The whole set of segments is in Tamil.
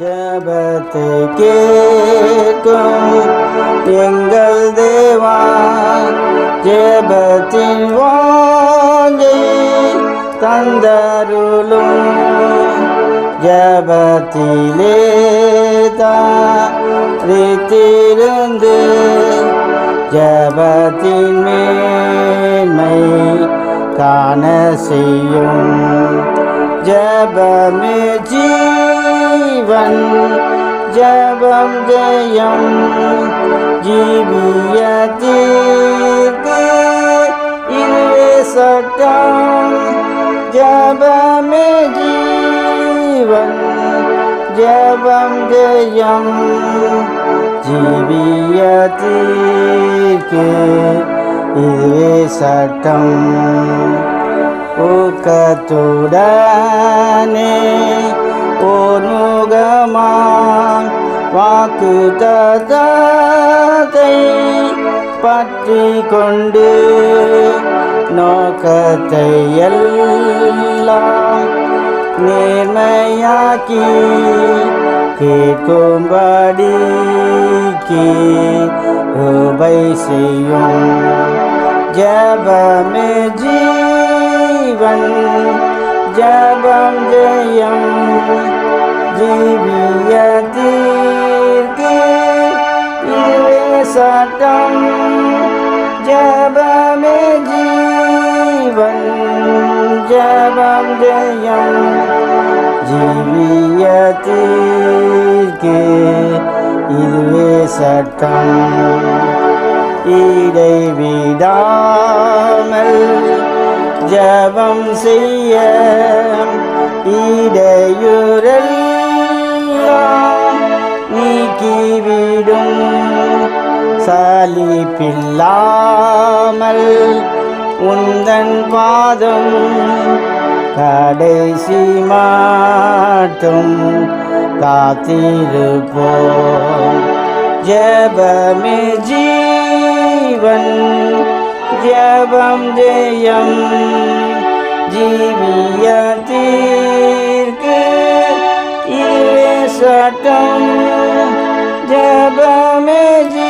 ஜபத்தை கேட்கும் எங்கள் தேவா ஜபத்தின் வாங்கை தந்தருளும். ஜபத்திலே தாரித்திருந்து ஜபத்தின் மேன்மை காண செய்யும். ஜபமே ஜீ जीवन् वन् जयं जीवयति। सटम् जमे जीवन्। जं जयं जीवयति। ईवे सटम् उ कतु வாக்கு பற்றி கொண்டு நோக்கத்தை எல்லாம் நேர்மையாக்கி கேட்கும்படிக்கு ரூபை செய்யும் ஜபமே ஜீவன் ஜபம் ஜெயம் ஜீவியதி சட்டம் ஜபமே ஜீவன் ஜபம் ஜெயம் ஜீவியத்தீர்க்கு இதுவே சட்டம் இடைவிடாமல் ஜபம் செய்ய இடையுறெல்லாம் சலிப்பில்லாமல் உந்தன் பாதம் கடைசி மாட்டும் காத்திருப்போம். ஜபமே ஜீவன் ஜபம் ஜெயம் ஜீவியத்தீர்க்கு இதுவே சட்டம். ஜபமே ஜீ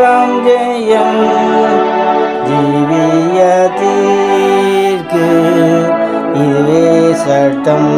ஜபம் ஜெயம் ஜீவியத்தீர்க்கு இதுவே சட்டம்.